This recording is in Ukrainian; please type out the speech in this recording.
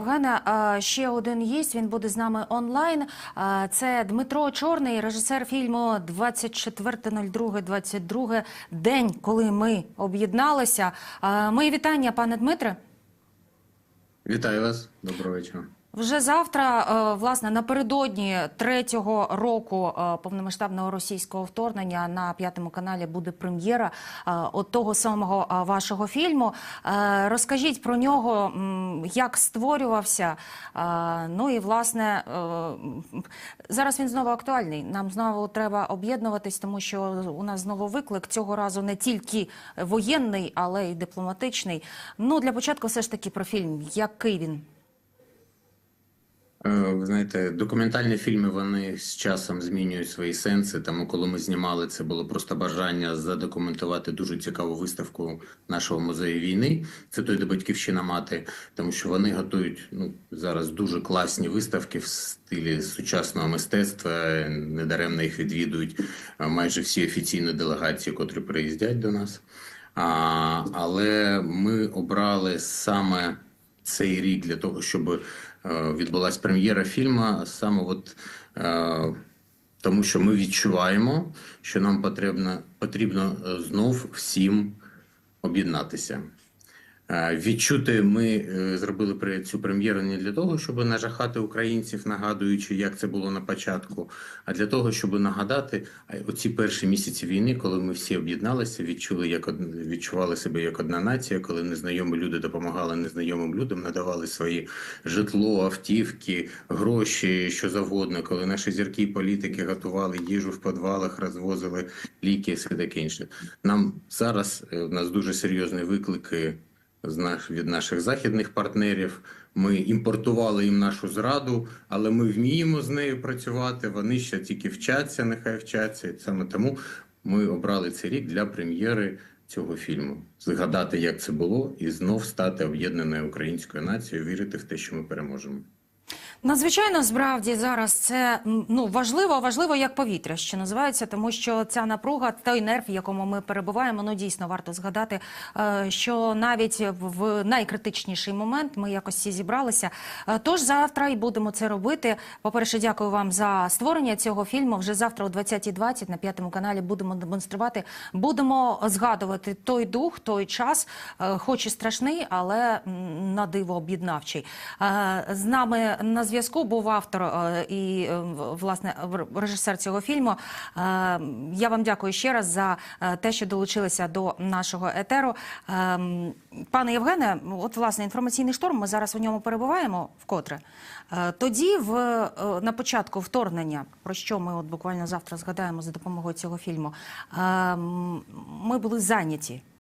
Євгена, а, ще один гість. Він буде з нами онлайн. Це Дмитро Чорний, режисер фільму «24.02.22. День, коли ми об'єдналися. Мої вітання, пане Дмитре. Вітаю вас, доброго вечора. Вже завтра, е, власне, напередодні третього року е, повномасштабного російського вторгнення на п'ятому каналі буде прем'єра е, от того самого вашого фільму. Розкажіть про нього, як створювався. Ну і власне зараз він знову актуальний. Нам знову треба об'єднуватись, тому що у нас знову виклик цього разу не тільки воєнний, але й дипломатичний. Ну для початку, все ж таки, про фільм. Який він? Е, Ви знаєте, документальні фільми вони з часом змінюють свої сенси. Тому, коли ми знімали, це було просто бажання задокументувати дуже цікаву виставку нашого музею війни. Це той, де батьківщина мати, тому що вони готують ну зараз дуже класні виставки в стилі сучасного мистецтва. Недаремно їх відвідують е, майже всі офіційні делегації, котрі приїздять до нас. А, але ми обрали саме цей рік для того, щоб е, відбулася прем'єра фільму, саме от е, тому, що ми відчуваємо, що нам потрібно, потрібно е, знов всім об'єднатися. Е, Відчути ми е, зробили цю прем'єру не для того, щоб нажахати українців, нагадуючи, як це було на початку, а для того, щоб нагадати оці перші місяці війни, коли ми всі об'єдналися, відчули, як відчували себе як одна нація, коли незнайомі люди допомагали незнайомим людям, надавали свої житло, автівки, гроші, що завгодно, коли наші зірки політики готували їжу в підвалах, розвозили ліки, все таке інше. Нам зараз е, у нас дуже серйозні виклики наш, від наших західних партнерів. Ми імпортували їм нашу зраду, але ми вміємо з нею працювати. Вони ще тільки вчаться, нехай вчаться. І саме тому ми обрали цей рік для прем'єри цього фільму. Згадати, як це було, і знов стати об'єднаною українською нацією, вірити в те, що ми переможемо. Надзвичайно справді зараз це ну важливо, важливо як повітря, що називається, тому що ця напруга, той нерв, в якому ми перебуваємо, ну дійсно варто згадати, е, що навіть в найкритичніший момент ми якось всі зібралися. Е, Тож завтра і будемо це робити. По перше, дякую вам за створення цього фільму. Вже завтра о 20.20 на п'ятому каналі будемо демонструвати. Будемо згадувати той дух, той час, е, хоч і страшний, але на диво об'єднавчий. З нами на зв'язку був автор е, і е, власне режисер цього фільму. Е, Я вам дякую ще раз за те, що долучилися до нашого етеру. Пане Євгене, от власне інформаційний шторм. Ми зараз у ньому перебуваємо вкотре. Тоді, в на початку вторгнення, про що ми от буквально завтра згадаємо за допомогою цього фільму, ми були зайняті